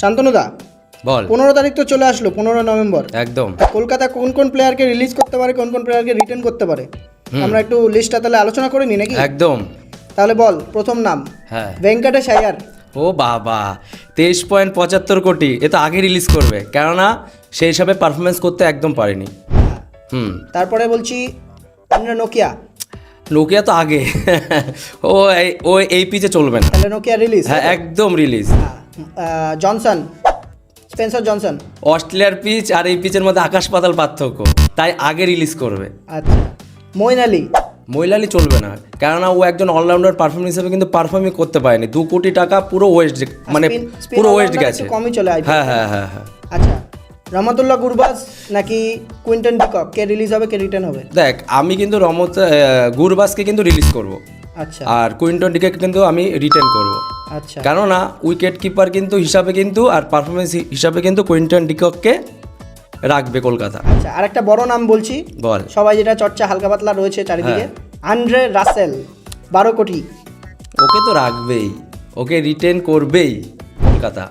শান্তনুদা বল। পনেরো তারিখ তো চলে আসলো পনেরো নভেম্বর। একদম। কলকাতা কোন কোন প্লেয়ারকে রিলিজ করতে পারে কোন কোন প্লেয়ারকে রিটার্ন করতে পারে? আমরা একটু লিস্টটা তাহলে আলোচনা করে নিই নাকি? একদম। তাহলে বল প্রথম নাম। হ্যাঁ। ভেঙ্কটেশ আয়ার ও বাবা তেইশ পয়েন্ট পঁচাত্তর কোটি এ তো আগে রিলিজ করবে। কেননা সেই হিসাবে পারফরমেন্স করতে একদম পারেনি। হুম। তারপরে বলছি আমরা নোকিয়া নোকিয়া তো আগে। ও এই ও এই পিচে চলবে না। তাহলে নোকিয়া রিলিজ হ্যাঁ একদম রিলিজ জনসন স্পেন্সার জনসন। অস্ট্রেলিয়ার পিচ আর এই পিচের মধ্যে আকাশ পাতাল পার্থক্য তাই আগে রিলিজ করবে। আচ্ছা মইন আলী। মহিলালি চলবে না কেননা ও একজন অলরাউন্ডার পারফর্ম হিসেবে কিন্তু পারফর্মই করতে পারেনি। দু কোটি টাকা পুরো ওয়েস্ট মানে পুরো ওয়েস্ট গেছে। কমই চলে হ্যাঁ হ্যাঁ হ্যাঁ হ্যাঁ। আচ্ছা রহমতুল্লাহ গুরবাজ নাকি কুইন্টন ডিকক? কে রিলিজ হবে কে রিটার্ন হবে? দেখ আমি কিন্তু রমত আহ, গুরবাসকে কিন্তু রিলিজ করব। আচ্ছা। আর কুইন্টন ডিকে কিন্তু আমি রিটার্ন করব। কেননা উইকেট কিপার কিন্তু হিসাবে কিন্তু আর পারফরমেন্স হিসাবে কিন্তু কুইন্টন ডিককে রাখবে কলকাতা। আচ্ছা আর একটা বড় নাম বলছি। বল। সবাই যেটা চর্চা হালকা পাতলা রয়েছে চারিদিকে আন্ড্রে রাসেল বারো কোটি। ওকে তো রাখবেই ওকে রিটেন করবেই কলকাতা।